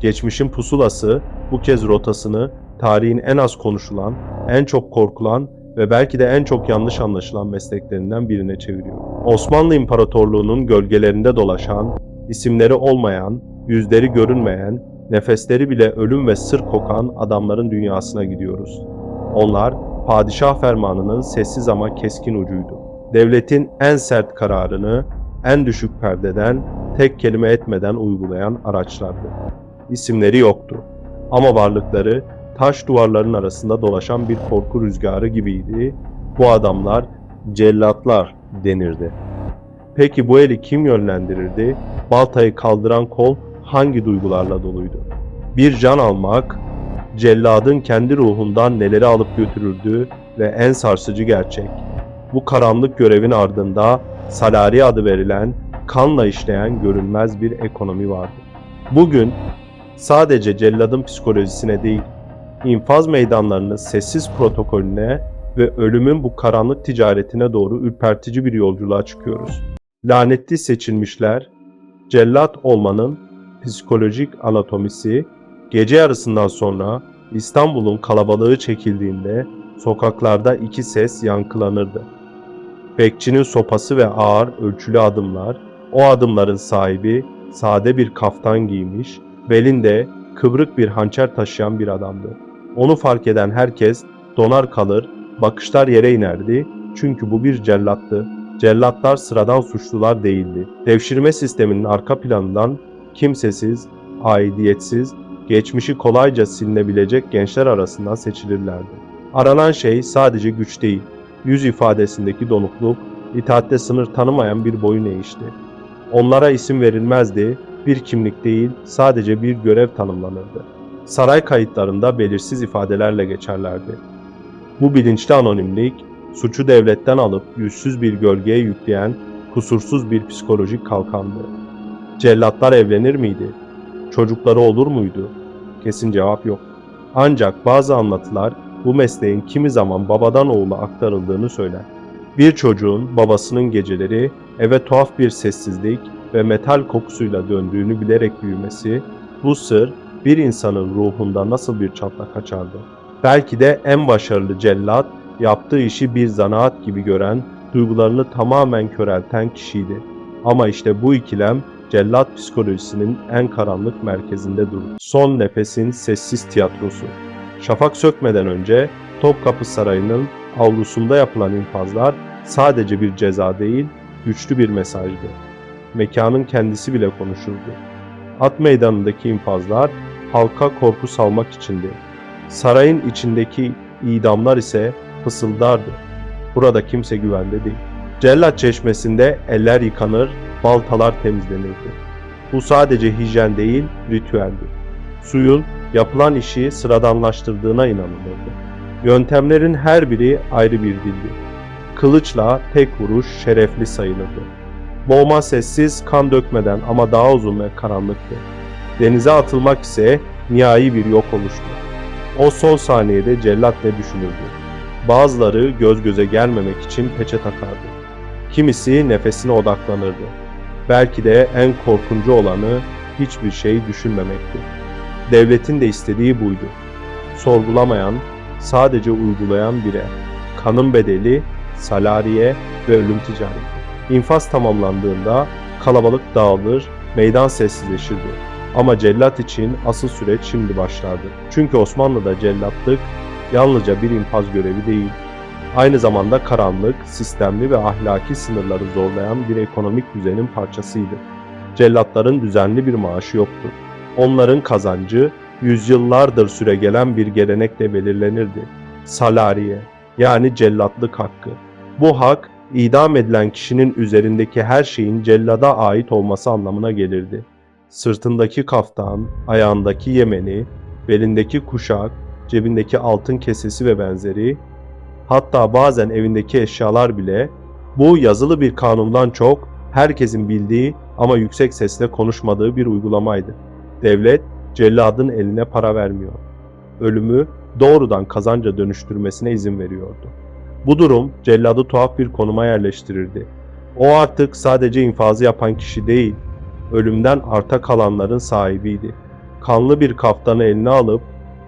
Geçmişin pusulası bu kez rotasını tarihin en az konuşulan, en çok korkulan ve belki de en çok yanlış anlaşılan mesleklerinden birine çeviriyor. Osmanlı İmparatorluğu'nun gölgelerinde dolaşan, isimleri olmayan, yüzleri görünmeyen, nefesleri bile ölüm ve sır kokan adamların dünyasına gidiyoruz. Onlar padişah fermanının sessiz ama keskin ucuydu. Devletin en sert kararını en düşük perdeden tek kelime etmeden uygulayan araçlardı. İsimleri yoktu ama varlıkları taş duvarların arasında dolaşan bir korku rüzgarı gibiydi. Bu adamlar cellatlar denirdi. Peki bu eli kim yönlendirirdi? Baltayı kaldıran kol hangi duygularla doluydu? Bir can almak, celladın kendi ruhundan neleri alıp götürürdü ve en sarsıcı gerçek. Bu karanlık görevin ardında salari adı verilen, kanla işleyen görünmez bir ekonomi vardı. Bugün sadece celladın psikolojisine değil, infaz meydanlarının sessiz protokolüne ve ölümün bu karanlık ticaretine doğru ürpertici bir yolculuğa çıkıyoruz. Lanetli seçilmişler, cellat olmanın psikolojik anatomisi, gece yarısından sonra İstanbul'un kalabalığı çekildiğinde sokaklarda iki ses yankılanırdı. Bekçinin sopası ve ağır ölçülü adımlar, o adımların sahibi sade bir kaftan giymiş, belinde kıvrık bir hançer taşıyan bir adamdı. Onu fark eden herkes donar kalır, bakışlar yere inerdi çünkü bu bir cellattı. Cellatlar sıradan suçlular değildi. Devşirme sisteminin arka planından kimsesiz, aidiyetsiz, geçmişi kolayca silinebilecek gençler arasından seçilirlerdi. Aranan şey sadece güç değil, yüz ifadesindeki donukluk, itaatte sınır tanımayan bir boyun eğişti. Onlara isim verilmezdi, bir kimlik değil, sadece bir görev tanımlanırdı. Saray kayıtlarında belirsiz ifadelerle geçerlerdi. Bu bilinçli anonimlik, suçu devletten alıp yüzsüz bir gölgeye yükleyen kusursuz bir psikolojik kalkandı. Cellatlar evlenir miydi? Çocukları olur muydu? Kesin cevap yok. Ancak bazı anlatılar bu mesleğin kimi zaman babadan oğula aktarıldığını söyler. Bir çocuğun babasının geceleri eve tuhaf bir sessizlik ve metal kokusuyla döndüğünü bilerek büyümesi, bu sır bir insanın ruhunda nasıl bir çatlak açardı? Belki de en başarılı cellat, yaptığı işi bir zanaat gibi gören, duygularını tamamen körelten kişiydi. Ama işte bu ikilem cellat psikolojisinin en karanlık merkezinde durur. Son nefesin sessiz tiyatrosu. Şafak sökmeden önce Topkapı Sarayı'nın avlusunda yapılan infazlar sadece bir ceza değil, güçlü bir mesajdı. Mekanın kendisi bile konuşurdu. At meydanındaki infazlar halka korku salmak içindi. Sarayın içindeki idamlar ise fısıldardı. Burada kimse güvende değil. Cellat çeşmesinde eller yıkanır, baltalar temizlenirdi. Bu sadece hijyen değil, ritüeldi. Suyun yapılan işi sıradanlaştırdığına inanılırdı. Yöntemlerin her biri ayrı bir dildi. Kılıçla tek vuruş şerefli sayılırdı. Boğma sessiz, kan dökmeden ama daha uzun ve karanlıktı. Denize atılmak ise nihai bir yok oluştu. O son saniyede cellat ne düşünürdü? Bazıları göz göze gelmemek için peçe takardı. Kimisi nefesine odaklanırdı. Belki de en korkuncu olanı hiçbir şey düşünmemekti. Devletin de istediği buydu. Sorgulamayan, sadece uygulayan bire. Kanın bedeli, salariye ve ölüm ticareti. İnfaz tamamlandığında kalabalık dağılır, meydan sessizleşirdi. Ama cellat için asıl süreç şimdi başlardı. Çünkü Osmanlı'da cellatlık yalnızca bir infaz görevi değil, aynı zamanda karanlık, sistemli ve ahlaki sınırları zorlayan bir ekonomik düzenin parçasıydı. Cellatların düzenli bir maaşı yoktu. Onların kazancı yüzyıllardır süregelen bir gelenekle belirlenirdi. Salariye yani cellatlık hakkı. Bu hak idam edilen kişinin üzerindeki her şeyin cellada ait olması anlamına gelirdi. Sırtındaki kaftan, ayağındaki yemeni, belindeki kuşak, cebindeki altın kesesi ve benzeri, hatta bazen evindeki eşyalar bile bu yazılı bir kanundan çok herkesin bildiği ama yüksek sesle konuşmadığı bir uygulamaydı. Devlet celladın eline para vermiyor. Ölümü doğrudan kazanca dönüştürmesine izin veriyordu. Bu durum celladı tuhaf bir konuma yerleştirirdi. O artık sadece infazı yapan kişi değil, ölümden arta kalanların sahibiydi. kanlı bir kaftanı eline alıp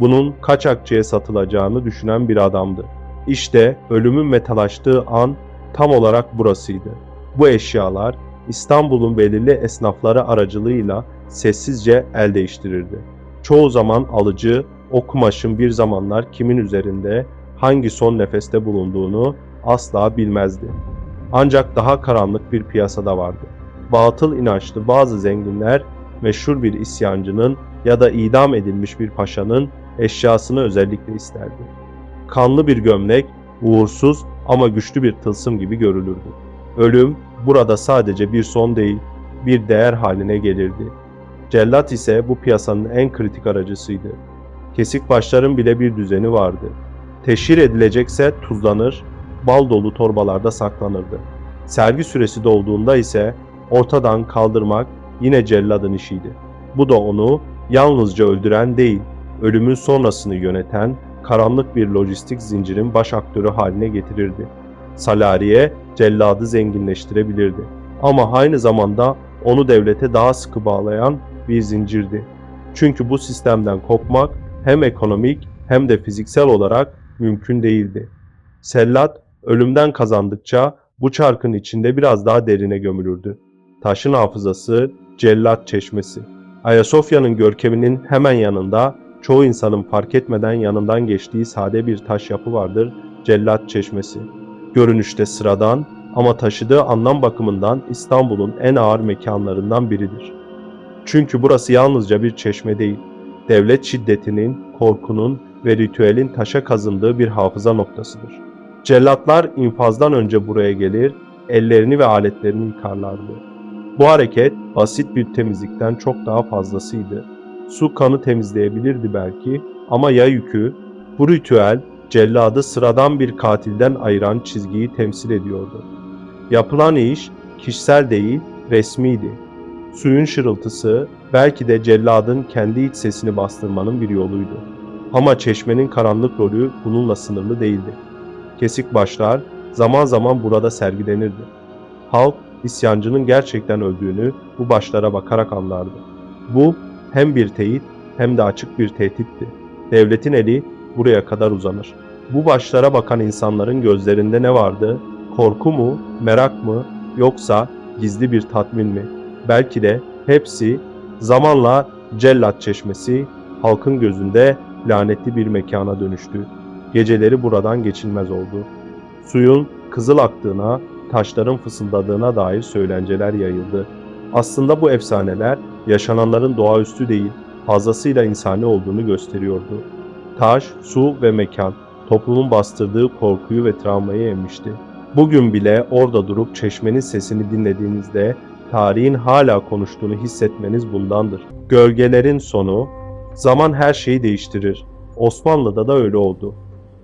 bunun kaçakçıya satılacağını düşünen bir adamdı. İşte ölümün metalaştığı an tam olarak burasıydı. Bu eşyalar İstanbul'un belirli esnafları aracılığıyla sessizce el değiştirirdi. Çoğu zaman alıcı o kumaşın bir zamanlar kimin üzerinde hangi son nefeste bulunduğunu asla bilmezdi. Ancak daha karanlık bir piyasada vardı. Batıl inançlı bazı zenginler meşhur bir isyancının ya da idam edilmiş bir paşanın eşyasını özellikle isterdi. Kanlı bir gömlek, uğursuz ama güçlü bir tılsım gibi görülürdü. Ölüm burada sadece bir son değil, bir değer haline gelirdi. Cellat ise bu piyasanın en kritik aracısıydı. Kesik başların bile bir düzeni vardı. Teşhir edilecekse tuzlanır, bal dolu torbalarda saklanırdı. Sergi süresi dolduğunda ise ortadan kaldırmak yine celladın işiydi. Bu da onu yalnızca öldüren değil, ölümün sonrasını yöneten karanlık bir lojistik zincirin baş aktörü haline getirirdi. Salariye celladı zenginleştirebilirdi. Ama aynı zamanda onu devlete daha sıkı bağlayan bir zincirdi. Çünkü bu sistemden kopmak hem ekonomik hem de fiziksel olarak mümkün değildi. Sellat ölümden kazandıkça bu çarkın içinde biraz daha derine gömülürdü. Taşın hafızası Cellat Çeşmesi. Ayasofya'nın görkeminin hemen yanında çoğu insanın fark etmeden yanından geçtiği sade bir taş yapı vardır Cellat Çeşmesi. Görünüşte sıradan ama taşıdığı anlam bakımından İstanbul'un en ağır mekanlarından biridir. Çünkü burası yalnızca bir çeşme değil, devlet şiddetinin, korkunun ve ritüelin taşa kazındığı bir hafıza noktasıdır. Cellatlar infazdan önce buraya gelir, ellerini ve aletlerini yıkarlardı. Bu hareket basit bir temizlikten çok daha fazlasıydı. Su kanı temizleyebilirdi belki ama ya yükü? Bu ritüel celladı sıradan bir katilden ayıran çizgiyi temsil ediyordu. Yapılan iş kişisel değil, resmiydi. Suyun şırıltısı belki de celladın kendi iç sesini bastırmanın bir yoluydu. Ama çeşmenin karanlık rolü bununla sınırlı değildi. Kesik başlar zaman zaman burada sergilenirdi. Halk isyancının gerçekten öldüğünü bu başlara bakarak anlardı. Bu hem bir teyit hem de açık bir tehditti. Devletin eli buraya kadar uzanır. Bu başlara bakan insanların gözlerinde ne vardı? Korku mu, merak mı, yoksa gizli bir tatmin mi? Belki de hepsi zamanla cellat çeşmesi halkın gözünde lanetli bir mekana dönüştü. Geceleri buradan geçilmez oldu. Suyun kızıl aktığına, taşların fısıldadığına dair söylenceler yayıldı. Aslında bu efsaneler yaşananların doğaüstü değil, fazlasıyla insani olduğunu gösteriyordu. Taş, su ve mekan toplumun bastırdığı korkuyu ve travmayı emmişti. Bugün bile orada durup çeşmenin sesini dinlediğinizde tarihin hala konuştuğunu hissetmeniz bundandır. Gölgelerin sonu, zaman her şeyi değiştirir. Osmanlı'da da öyle oldu.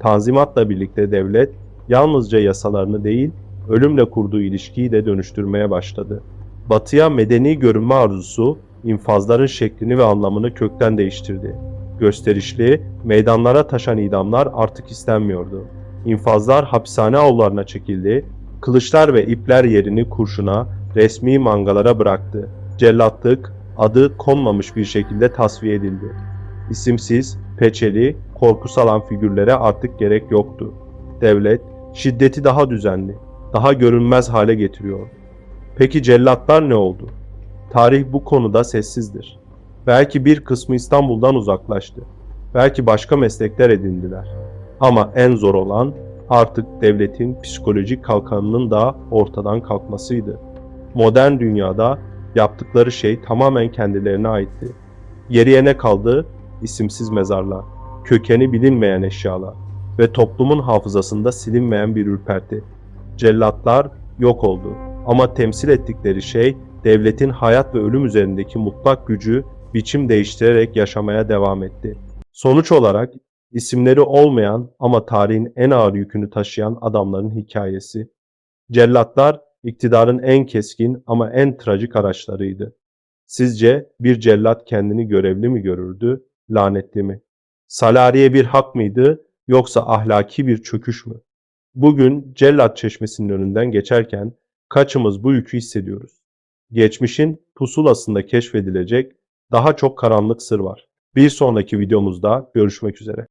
Tanzimatla birlikte devlet yalnızca yasalarını değil, ölümle kurduğu ilişkiyi de dönüştürmeye başladı. Batıya medeni görünme arzusu infazların şeklini ve anlamını kökten değiştirdi. Gösterişli, meydanlara taşan idamlar artık istenmiyordu. İnfazlar hapishane avlularına çekildi, kılıçlar ve ipler yerini kurşuna, resmi mangalara bıraktı. Cellatlık adı konmamış bir şekilde tasfiye edildi. İsimsiz, peçeli, korku salan figürlere artık gerek yoktu. Devlet, şiddeti daha düzenli, daha görünmez hale getiriyor. Peki cellatlar ne oldu? Tarih bu konuda sessizdir. Belki bir kısmı İstanbul'dan uzaklaştı. Belki başka meslekler edindiler. Ama en zor olan artık devletin psikolojik kalkanının da ortadan kalkmasıydı. Modern dünyada yaptıkları şey tamamen kendilerine aitti. Geriye ne kaldı? İsimsiz mezarlar, kökeni bilinmeyen eşyalar ve toplumun hafızasında silinmeyen bir ürperti. Cellatlar yok oldu ama temsil ettikleri şey devletin hayat ve ölüm üzerindeki mutlak gücü biçim değiştirerek yaşamaya devam etti. Sonuç olarak isimleri olmayan ama tarihin en ağır yükünü taşıyan adamların hikayesi. Cellatlar iktidarın en keskin ama en trajik araçlarıydı. Sizce bir cellat kendini görevli mi görürdü, lanetli mi? Salariye bir hak mıydı yoksa ahlaki bir çöküş mü? Bugün cellat çeşmesinin önünden geçerken kaçımız bu yükü hissediyoruz? Geçmişin pusulasında keşfedilecek daha çok karanlık sır var. Bir sonraki videomuzda görüşmek üzere.